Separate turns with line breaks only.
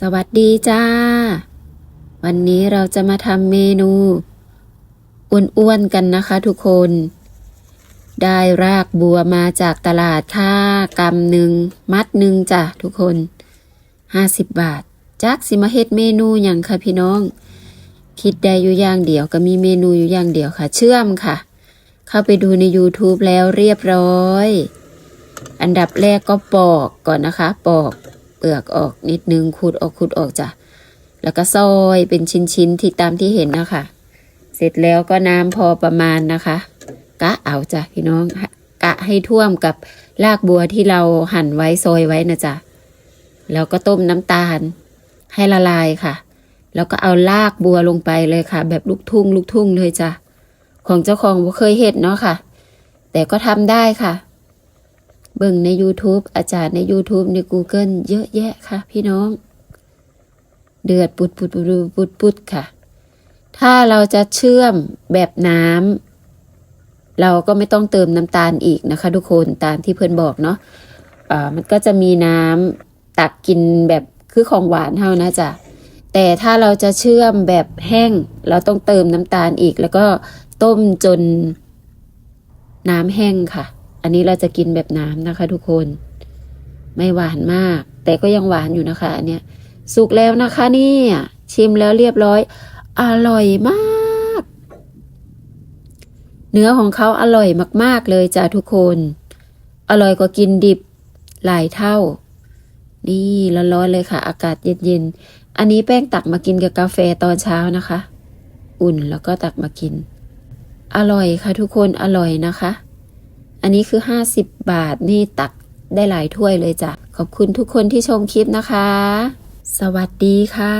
สวัสดีจ้า วันนี้เราจะมาทำเมนู อ้วนๆกันนะคะทุกคน ได้รากบัวมาจากตลาดค่ากำหนึ่งมัดหนึ่งจ้ะทุกคนห้าสิบบาท จักสิมาเฮ็ดเมนูอย่างค่ะพี่น้อง คิดได้อยู่อย่างเดียวก็มีเมนูอยู่อย่างเดียวค่ะ เชื่อมค่ะ เข้าไปดูใน YouTube แล้วเรียบร้อย อันดับแรกก็ปอกก่อนนะคะ ปอก เปลือกออกนิดนึงขูดออกขูดออกจ้ะ แล้วก็ซอยเป็นชิ้นๆที่ตามที่เห็นนะคะ เสร็จแล้วก็น้ำพอประมาณนะคะ กะเอาจ้ะพี่น้องกะให้ท่วมกับรากบัวที่เราหั่นไว้ซอยไว้นะจ๊ะ แล้วก็ต้มน้ำตาลให้ละลายค่ะ แล้วก็เอารากบัวลงไปเลยค่ะ แบบลูกทุ่งลูกทุ่งเลยจ้ะ ของเจ้าของเคยเห็นเนาะค่ะ แต่ก็ทำได้ค่ะ เบิ่งใน YouTube อาจารย์ใน YouTube ใน Google เยอะแยะค่ะ พี่น้อง เดือดปุดปุดปุดปุดปุดค่ะ ถ้าเราจะเชื่อมแบบน้ำเราก็ไม่ต้องเติมน้ำตาลอีกนะคะ ทุกคนตามที่เพื่อนบอกเนาะมันก็จะมีน้ำตักกินแบบคือของหวานเท่านะจ๊ะแต่ถ้าเราจะเชื่อมแบบแห้ง เราต้องเติมน้ำตาลอีก แล้วก็ต้มจนน้ำแห้งค่ะ อันนี้เราจะกินแบบน้ำนะคะ ทุกคน ไม่หวานมาก แต่ก็ยังหวานอยู่นะคะ อันเนี้ย สุกแล้วนะคะเนี่ย ชิมแล้วเรียบร้อย อร่อยมาก เนื้อของเขาอร่อยมาก ๆ เลยจ้าทุกคน อร่อยกว่ากินดิบหลายเท่า นี่ร้อนๆเลยค่ะ อากาศเย็นๆ อันนี้แป้งตักมากินกับกาแฟตอนเช้านะคะ อุ่นแล้วก็ตักมากิน อร่อยค่ะทุกคนอร่อยนะคะ อันนี้คือ 50 บาทนี่ตักได้หลายถ้วยเลยจ้ะ ขอบคุณทุกคนที่ชมคลิปนะคะ สวัสดีค่ะ